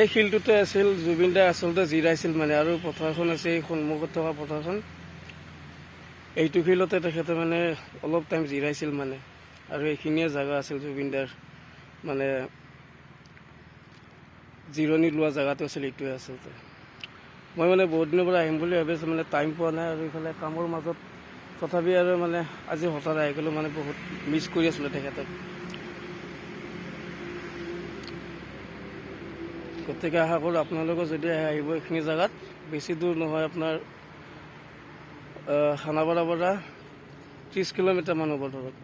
এই শিলটোতে আছিল, জুবিন দাই আচলতে জিৰাইছিল মানে আৰু পথাৰখন আছে, এই সন্মুখত থকা পথাৰখন। এইটো শিলতে তেখেতে মানে অলপ টাইম জিৰাইছিল মানে আৰু এইখিনিয়ে জেগা আছিল জুবিন দাৰ। মানে জিৰণি লোৱা জেগাটো আছিল এইটোৱে আচলতে। মই মানে বহুত দিনৰ পৰা আহিম বুলি ভাবি আছোঁ মানে টাইম পোৱা নাই আৰু এইফালে কামৰ মাজত, তথাপি আৰু মানে আজি হঠাৎ আহি গ'লোঁ মানে বহুত মিছ কৰি আছিলোঁ তেখেতক। গতিকে আশা কৰোঁ আপোনালোকে যদি আহে আহিব এইখিনি জেগাত, বেছি দূৰ নহয় আপোনাৰ খানাপাৰাৰ পৰা ত্ৰিছ কিলোমিটাৰমান হ'ব ধৰক